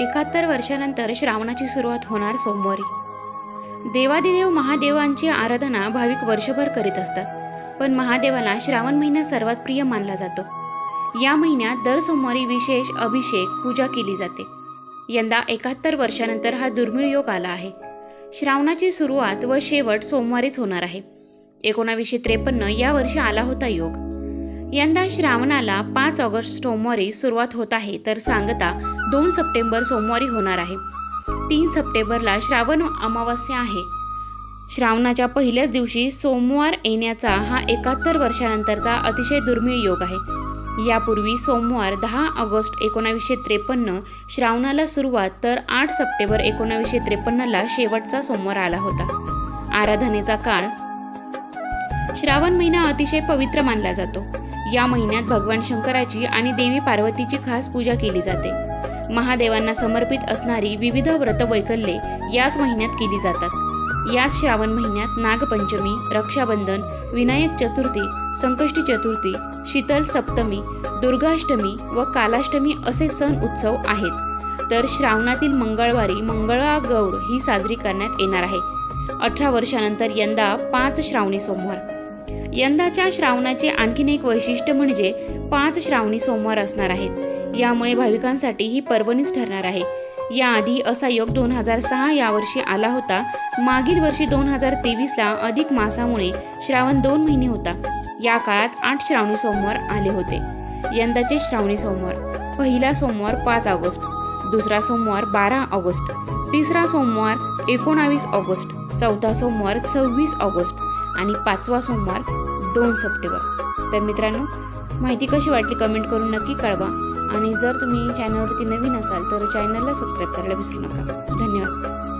एकाहत्तर वर्षानंतर श्रावणाची सुरुवात होणार सोमवारी. देवादिदेव महादेवांची आराधना भाविक वर्षभर करीत असतात पण महादेवाला श्रावण महिना सर्वात प्रिय मानला जातो. या महिन्यात दर सोमवारी विशेष अभिषेक पूजा केली जाते. यंदा एकाहत्तर वर्षानंतर हा दुर्मिळ योग आला आहे. श्रावणाची सुरुवात व शेवट सोमवारीच होणार आहे. एकोणावीसशे त्रेपन्न या वर्षी आला होता योग. यंदा श्रावणाला पाच ऑगस्ट सोमवारी सुरुवात होत आहे तर सांगता दोन सप्टेंबर सोमवारी होणार आहे. तीन सप्टेंबरला श्रावण अमावस्या आहे. श्रावणाच्या पहिल्याच दिवशी सोमवार येण्याचा हा एकाहत्तर वर्षानंतरचा अतिशय दुर्मिळ योग आहे. यापूर्वी सोमवार दहा ऑगस्ट एकोणावीसशे त्रेपन्न श्रावणाला सुरुवात तर आठ सप्टेंबर एकोणावीसशे त्रेपन्नला शेवटचा सोमवार आला होता. आराधनेचा काळ. श्रावण महिना अतिशय पवित्र मानला जातो. या महिन्यात भगवान शंकराची आणि देवी पार्वतीची खास पूजा केली जाते. महादेवांना समर्पित असणारी विविध व्रतवैकल्ये याच महिन्यात केली जातात. याच श्रावण महिन्यात नागपंचमी रक्षाबंधन विनायक चतुर्थी संकष्टी चतुर्थी शीतल सप्तमी दुर्गाष्टमी व कालाष्टमी असे सण उत्सव आहेत. तर श्रावणातील मंगळवारी मंगळागौर ही साजरी करण्यात येणार आहे. अठरा वर्षानंतर यंदा पाच श्रावणी सोमवार. यंदाच्या श्रावणाचे आणखीन एक वैशिष्ट्य म्हणजे पाच श्रावणी सोमवार असणार आहेत. यामुळे भाविकांसाठी ही पर्वणीच ठरणार आहे. याआधी असा योग दोन हजार सहा यावर्षी आला होता. मागील वर्षी दोन हजार तेवीसला अधिक मासामुळे श्रावण दोन महिने होता. या काळात आठ श्रावणी सोमवार आले होते. यंदाचे श्रावणी सोमवार. पहिला सोमवार पाच ऑगस्ट. दुसरा सोमवार बारा ऑगस्ट. तिसरा सोमवार एकोणावीस ऑगस्ट. चौथा सोमवार सव्वीस ऑगस्ट. आणि पाचवा सोमवार दोन सप्टेंबर. तर मित्रांनो माहिती कशी वाटली कमेंट करून नक्की कळवा. आणि जर तुम्ही चॅनलवरती नवीन असाल तर चॅनलला सबस्क्राईब करायला विसरू नका. धन्यवाद.